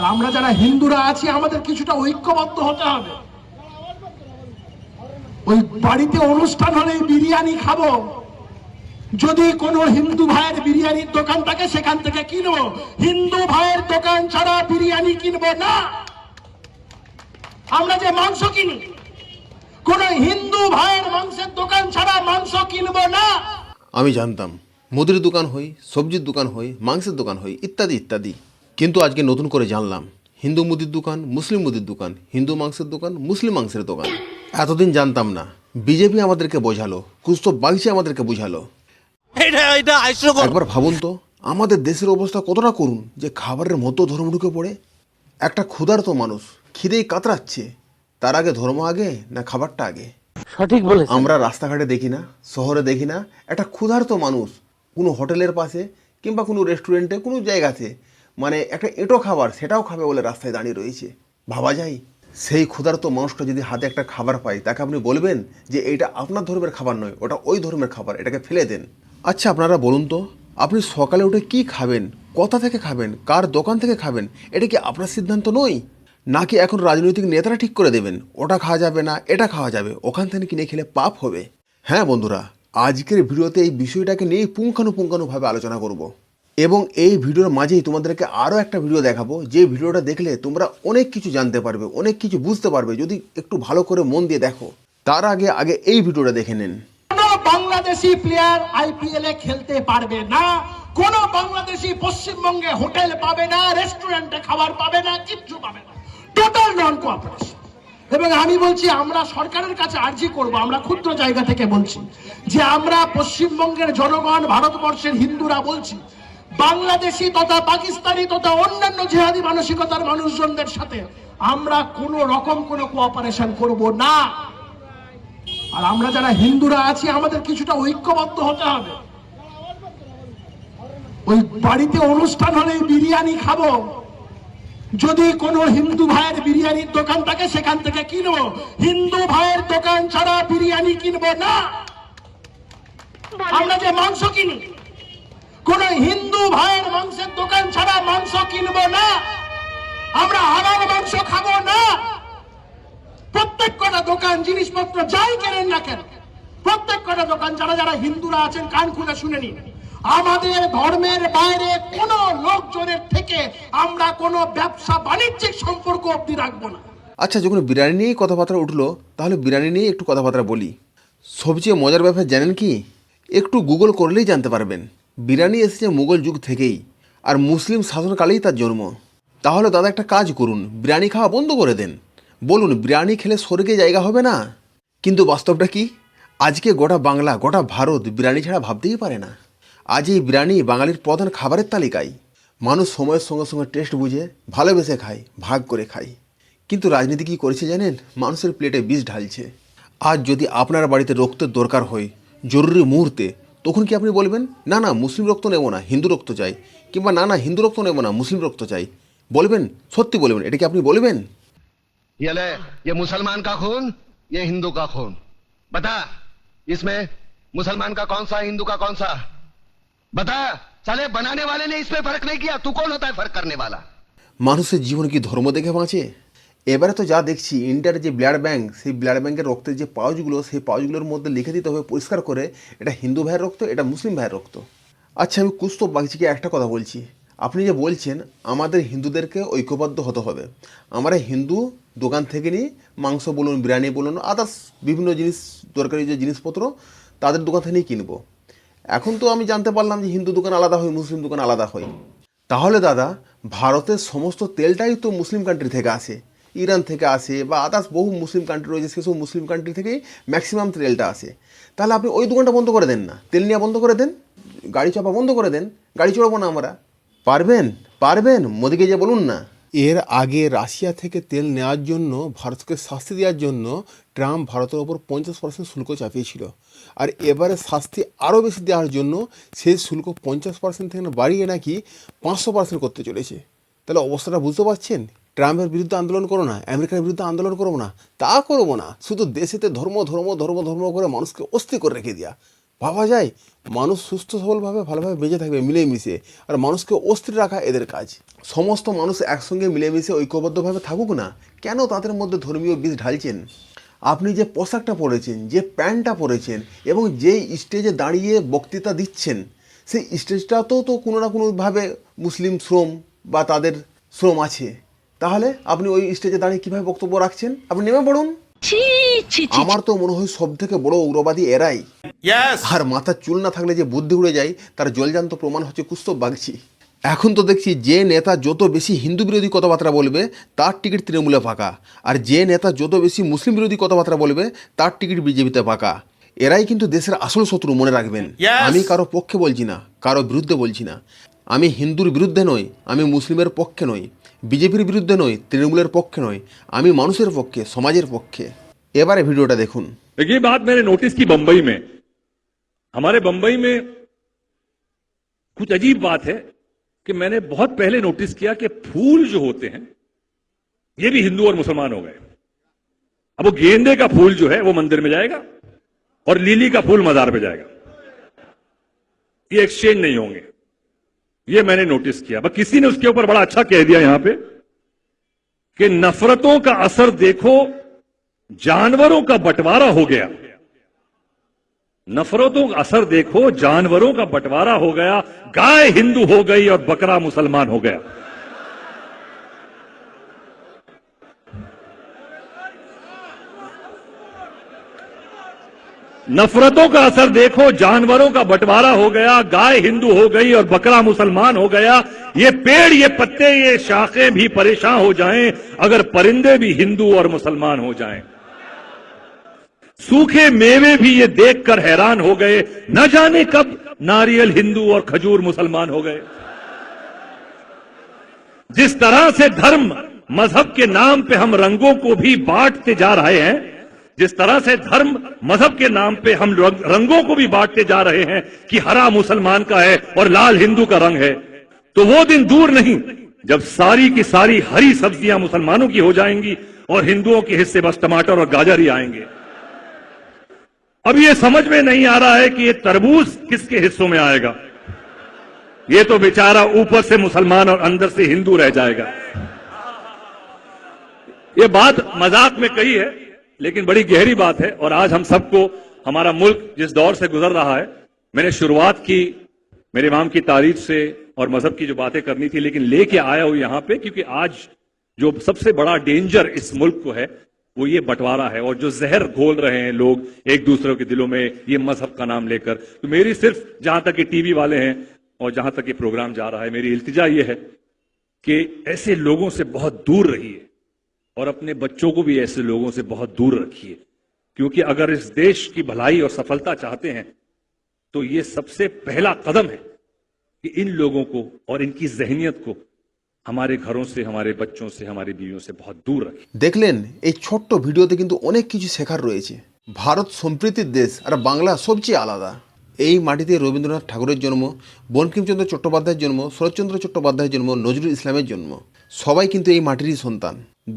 আর আমরা যারা হিন্দুরা আছি, আমাদের কিছুটা ঐক্যবদ্ধ হতে হবে। ওই বাড়িতে অনুষ্ঠান হলে বিরিয়ানি খাব। যদি কোনো হিন্দু ভাইয়ের বিরিয়ানির দোকান থাকে, সেখান থেকে কিনবো। হিন্দু ভাইয়ের দোকান ছাড়া বিরিয়ানি কিনবো না। আমরা যে মাংস কিনি, কোন হিন্দু ভাইয়ের মাংসের দোকান ছাড়া মাংস কিনবো না। আমি জানতাম, মুদির দোকান হই, সবজির দোকান হই, মাংসের দোকান হই, ইত্যাদি ইত্যাদি। কিন্তু আজকে নতুন করে জানলাম হিন্দু মুদির দোকান মুসলিম মুদির দোকান হিন্দু মাংসের দোকান মুসলিম মাংসের দোকান। এতদিন জানতাম না বিজেপি আমাদেরকে বোঝালো কুস্ত বাগচি আমাদেরকে বুঝালো। একবার ভাবুন তো আমাদের দেশের অবস্থা কতটা করুন যে খাবারের মতো ধর্ম ঢুকে পড়ে? একটা ক্ষুধার্ত মানুষ খিদেই কাতরাচ্ছে তার আগে ধর্ম আগে না খাবারটা আগে? সঠিক বলে আমরা রাস্তাঘাটে দেখি না শহরে দেখি না একটা ক্ষুধার্ত মানুষ কোনো হোটেলের পাশে কিংবা কোনো রেস্টুরেন্টে কোনো জায়গাতে মানে একটা এঁটো খাবার সেটাও খাবে বলে রাস্তায় দাঁড়িয়ে রয়েছে। ভাবা যায়। সেই ক্ষুধার্ত মানুষটা যদি হাতে একটা খাবার পায়, তাকে আপনি বলবেন যে এইটা আপনার ধর্মের খাবার নয়, ওটা ওই ধর্মের খাবার, এটাকে ফেলে দেন। আচ্ছা আপনারা বলুন তো, আপনি সকালে উঠে কি খাবেন? কোথা থেকে খাবেন? কার দোকান থেকে খাবেন? এটা কি আপনার সিদ্ধান্ত নয়? নাকি এখন রাজনৈতিক নেতারা ঠিক করে দেবেন, ওটা খাওয়া যাবে না, এটা খাওয়া যাবে, ওখান থেকে কিনে খেলে পাপ হবে? হ্যাঁ বন্ধুরা, আজকের ভিডিওতে এই বিষয়টাকে নিয়ে পুঙ্খানুপুঙ্খানুভাবে আলোচনা করব। এবং এই ভিডিওর মাঝেই তোমাদেরকে আরও একটা ভিডিও দেখাবো। যে ভিডিওটা দেখলে তোমরা অনেক কিছু জানতে পারবে, অনেক কিছু বুঝতে পারবে। যদি একটু ভালো করে মন দিয়ে দেখো, তার আগে আগে এই ভিডিওটা দেখে নিন। বাংলাদেশি প্লেয়ার আইপিএল এ খেলতে পারবে না, কোন বাংলাদেশি পশ্চিমবঙ্গে হোটেল পাবে না রেস্টুরেন্টে খাবার পাবে না, কিচ্ছু পাবে না। টোটাল নন কোঅপারেশন এবং আমি বলছি, আমরা সরকারের কাছে আর্জি করব, আমরা ক্ষুদ্র জায়গা থেকে বলছি, যে আমরা পশ্চিমবঙ্গের জনগণ, ভারতবর্ষের হিন্দুরা বলছি বাংলাদেশি তথা পাকিস্তানি তথা অন্যান্য জেহাদি মানসিকতার মানুষজনদের সাথে আমরা কোনো রকম কোনো কোঅপারেশন করব না। আর আমরা যারা হিন্দুরা আছি, আমাদের কিছুটা ঐক্যবদ্ধ হতে হবে। ওই বাড়িতে অনুষ্ঠান হলে বিরিয়ানি খাব। যদি কোনো হিন্দু ভাইয়ের বিরিয়ানির দোকান থাকে, সেখান থেকে কিনবো। হিন্দু ভাইয়ের দোকান ছাড়া বিরিয়ানি কিনবো না। আমরা যে মাংস কিনি কোন হিন্দু ভাইয়ের মাংসের দোকান ছাড়া মাংস কিনবো না। আমরা হারার মাংস খাব না। প্রত্যেক কটা দোকান জিনিসপত্র যাই কেনেন না কেন প্রত্যেক কটা দোকান যারা যারা হিন্দুরা আছেন, কান খুলে শুনে নিন। আমাদের ধর্মের বাইরে কোন লোকজনের থেকে আমরা কোনো ব্যবসা বাণিজ্যিক সম্পর্ক অব্দি রাখব না। আচ্ছা যখন বিরিয়ানি নিয়েই কথাবার্তা উঠল, তাহলে বিরিয়ানি নিয়ে একটু কথাবার্তা বলি। সবচেয়ে মজার ব্যাপার জানেন কি? একটু গুগল করলেই জানতে পারবেন। বিরিয়ানি এসেছে মুঘল যুগ থেকেই, আর মুসলিম শাসনকালেই তার জন্ম। তাহলে দাদা একটা কাজ করুন, বিরিয়ানি খাওয়া বন্ধ করে দেন। বলুন, বিরিয়ানি খেলে স্বর্গে জায়গা হবে না? কিন্তু বাস্তবটা কি? আজকে গোটা বাংলা, গোটা ভারত বিরিয়ানি ছাড়া ভাবতেই পারে না। আজ এই বিরিয়ানি বাঙালির প্রধান খাবারের তালিকায়। মানুষ সময়ের সঙ্গে সঙ্গে টেস্ট বুঝে, ভালোবেসে খায়, ভাগ করে খায়। কিন্তু রাজনীতি কী করেছে জানেন? মানুষের প্লেটে বিষ ঢালছে। আজ যদি আপনার বাড়িতে রক্তের দরকার হয়, জরুরি মুহূর্তে তখন কি আপনি বলবেন না না মুসলিম রক্ত নেব না হিন্দু রক্ত চাই কিংবা না না হিন্দু রক্ত নেব না মুসলিম রক্ত চাই বলবেন সত্যি বলবেন এটা কি আপনি বলবেন ये ले ये मुसलमान का खून ये हिंदू का खून बता इसमें मुसलमान का कौन सा हिंदू का कौन सा बता साले बनाने वाले ने इसमें फर्क नहीं किया तू कौन होता है फर्क करने वाला মানুষের জীবন কি ধর্ম দেখে বাঁচে এবারে তো যা দেখছি ইন্ডিয়ার যে ব্লাড ব্যাঙ্ক সেই ব্লাড ব্যাঙ্কের রক্তের যে পাউচগুলো, সেই পাউচগুলোর মধ্যে লিখে দিতে হবে পরিষ্কার করে, এটা হিন্দু ভাইয়ের রক্ত, এটা মুসলিম ভাইয়ের রক্ত। আচ্ছা আমি কুস্ত বাগচিকে একটা কথা বলছি। আপনি যে বলছেন, আমাদের হিন্দুদেরকে ঐক্যবদ্ধ হতে হবে। আমরা হিন্দু, দোকান থেকে নিয়ে মাংস বলুন, বিরিয়ানি বলুন আদার্স বিভিন্ন জিনিস, দরকারি যে জিনিসপত্র, তাদের দোকান থেকে নিয়ে কিনবো। এখন তো আমি জানতে পারলাম যে হিন্দু দোকান আলাদা হয়, মুসলিম দোকান আলাদা হয়। তাহলে দাদা, ভারতের সমস্ত তেলটাই তো মুসলিম কান্ট্রি থেকে আসে। ইরান থেকে আসে বা আদার্স বহু মুসলিম কান্ট্রি রয়েছে সেসব মুসলিম কান্ট্রি থেকেই ম্যাক্সিমাম তেলটা আসে। তাহলে আপনি ওই দোকানটা বন্ধ করে দেন না। তেল নেওয়া বন্ধ করে দেন, গাড়ি চাপা বন্ধ করে দেন, গাড়ি চড়বো না আমরা। পারবেন? পারবেন? মোদিকে যে বলুন না। এর আগে রাশিয়া থেকে তেল নেওয়ার জন্য, ভারতকে শাস্তি দেওয়ার জন্য ট্রাম্প ভারতের ওপর পঞ্চাশ পার্সেন্ট শুল্ক চাপিয়েছিল। আর এবারে শাস্তি আরও বেশি দেওয়ার জন্য সেই শুল্ক পঞ্চাশ পার্সেন্ট থেকে বাড়িয়ে নাকি পাঁচশো পার্সেন্ট করতে চলেছে। তাহলে অবস্থাটা বুঝতে পারছেন? ট্রাম্পের বিরুদ্ধে আন্দোলন করো না, আমেরিকার বিরুদ্ধে আন্দোলন করব না, তা করব না। শুধু দেশেতে ধর্ম ধর্ম ধর্ম ধর্ম করে মানুষকে অস্থির করে রেখে দেওয়া ভাবা যায়, মানুষ সুস্থ, সবলভাবে, ভালোভাবে বেঁচে থাকবে মিলেমিশে। আর মানুষকে অস্থির রাখা এদের কাজ। সমস্ত মানুষ একসঙ্গে মিলেমিশে ঐক্যবদ্ধভাবে থাকুক না, কেন তাদের মধ্যে ধর্মীয় বীজ ঢালছেন? আপনি যে পোশাকটা পরেছেন, যে প্যান্টটা পরেছেন, এবং যেই স্টেজে দাঁড়িয়ে বক্তৃতা দিচ্ছেন, সেই স্টেজটাতেও তো কোনো না কোনোভাবে মুসলিম শ্রম বা তাদের শ্রম আছে। তাহলে আপনি ওই স্টেজে দাঁড়িয়ে কীভাবে বক্তব্য রাখছেন? আপনি নেমে পড়ুন। আমার তো মনে হয় সব থেকে বড় উগ্রবাদী এরাই। আর মাথার চুল না থাকলে যে বুদ্ধি উড়ে যায় তার জলজান্ত প্রমাণ হচ্ছে কুস্তব বাগচি। এখন তো দেখছি যে নেতা যত বেশি হিন্দু বিরোধী কথাবার্তা বলবে তার টিকিট তৃণমূলে ফাঁকা। আর যে নেতা যত বেশি মুসলিম বিরোধী কথাবার্তা বলবে তার টিকিট বিজেপিতে ফাঁকা। এরাই কিন্তু দেশের আসল শত্রু মনে রাখবেন। আমি কারও পক্ষে বলছি না কারও বিরুদ্ধে বলছি না। আমি হিন্দুর বিরুদ্ধে নই আমি মুসলিমের পক্ষে নই। বিজেপির বিরুদ্ধে নই তৃণমূলের পক্ষে নই আমি মানুষের পক্ষে সমাজের পক্ষে এবারে ভিডিওটা দেখুন एक ये बात मैंने नोटिस की बंबई में हमारे बंबई में कुछ अजीब बात है कि मैंने बहुत पहले नोटिस किया कि फूल जो होते हैं ये भी हिंदू और मुसलमान हो गए अब वो गेंदे का फूल जो है वो मंदिर में जाएगा और लीली का फूल मजार पे जाएगा ये एक्सचेंज नहीं होंगे ये मैंने नोटिस किया। बस किसी ने उसके ऊपर बड़ा अच्छा कह दिया यहाँ पे कि नफरतों का असर देखो, जानवरों का बंटवारा हो गया। नफरतों का असर देखो, जानवरों का बंटवारा हो गया। गाय हिंदू हो गई और बकरा मुसलमान हो गया। नफरतों का असर देखो, जानवरों का बंटवारा हो गया, गाय हिंदू हो गई और बकरा मुसलमान हो गया। ये पेड़, ये पत्ते, ये शाखें भी परेशान हो जाएँ, अगर परिंदे भी हिंदू और मुसलमान हो जाएँ। सूखे मेवे भी ये देखकर हैरान हो गए। न जाने कब नारियल हिंदू और खजूर मुसलमान हो गए। जिस तरह से धर्म मज़हब के नाम पे हम रंगों को भी बांटते जा रहे हैं जिस तरह से धर्म मज़हब के नाम पे हम रंग- को भी बांटते जा रहे हैं कि हरा मुसलमान का है और लाल हिंदू का रंग है तो वो दिन दूर नहीं जब सारी की सारी हरी सब्ज़ियाँ मुसलमानों की हो जाएँगी और हिंदुओं के हिस्से बस टमाटर और गाजर ही आएँगे। अब ये समझ में नहीं आ रहा है कि ये तरबूज किसके हिस्सों में आएगा। ये तो बेचारा ऊपर से मुसलमान और अंदर से हिंदू रह जाएगा। ये बात मज़ाक में कही है लेकिन बड़ी गहरी बात है और आज हम सबको, हमारा मुल्क जिस दौर से गुजर रहा है, मैंने शुरुआत की मेरे इमाम की तारीफ़ से और मज़हब की जो बातें करनी थी, लेकिन लेके आया हूँ यहाँ पे क्योंकि आज जो सबसे बड़ा डेंजर इस मुल्क को है, वो ये बंटवारा है और जो जहर घोल रहे हैं लोग एक दूसरे के दिलों में ये मज़हब का नाम लेकर। तो मेरी सिर्फ़ जहाँ तक ये टीवी वाले हैं और जहाँ तक ये प्रोग्राम जा रहा है, मेरी इल्तिजा ये है कि ऐसे लोगों से बहुत दूर रहिए। और अपने बच्चों को भी ऐसे लोगों से बहुत दूर रखिए क्योंकि अगर इस देश की भलाई और सफलता चाहते हैं तो ये सबसे पहला कदम है कि इन लोगों को और इनकी जहनीत को हमारे घरों से हमारे बच्चों से हमारी बीवियों से बहुत दूर रखें দেখলেন এই ছোট্ট ভিডিওতে কিন্তু অনেক কিছু শেখার রয়েছে ভারত সম্প্রীতির দেশ আর বাংলা সবচেয়ে আলাদা এই মাটিতে রবীন্দ্রনাথ ঠাকুরের জন্ম, বঙ্কিমচন্দ্র চট্টোপাধ্যায়ের জন্ম, শরৎচন্দ্র চট্টোপাধ্যায়ের জন্ম, নজরুল ইসলামের জন্ম। সবাই কিন্তু এই মাটিরই সন্তান।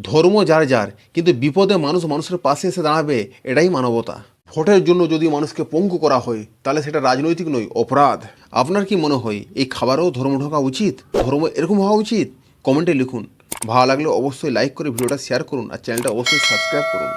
ধর্ম যার যার, কিন্তু বিপদে মানুষ মানুষের পাশে এসে দাঁড়াবে, এটাই মানবতা। ভোটের জন্য যদি মানুষকে পঙ্গু করা হয়, তাহলে সেটা রাজনৈতিক নয়, অপরাধ। আপনার কি মনে হয়, এই খাবারেও ধর্ম ঢোকা উচিত? ধর্ম এরকম হওয়া উচিত? কমেন্টে লিখুন। ভালো লাগলে অবশ্যই লাইক করে ভিডিওটা শেয়ার করুন, আর চ্যানেলটা অবশ্যই সাবস্ক্রাইব করুন।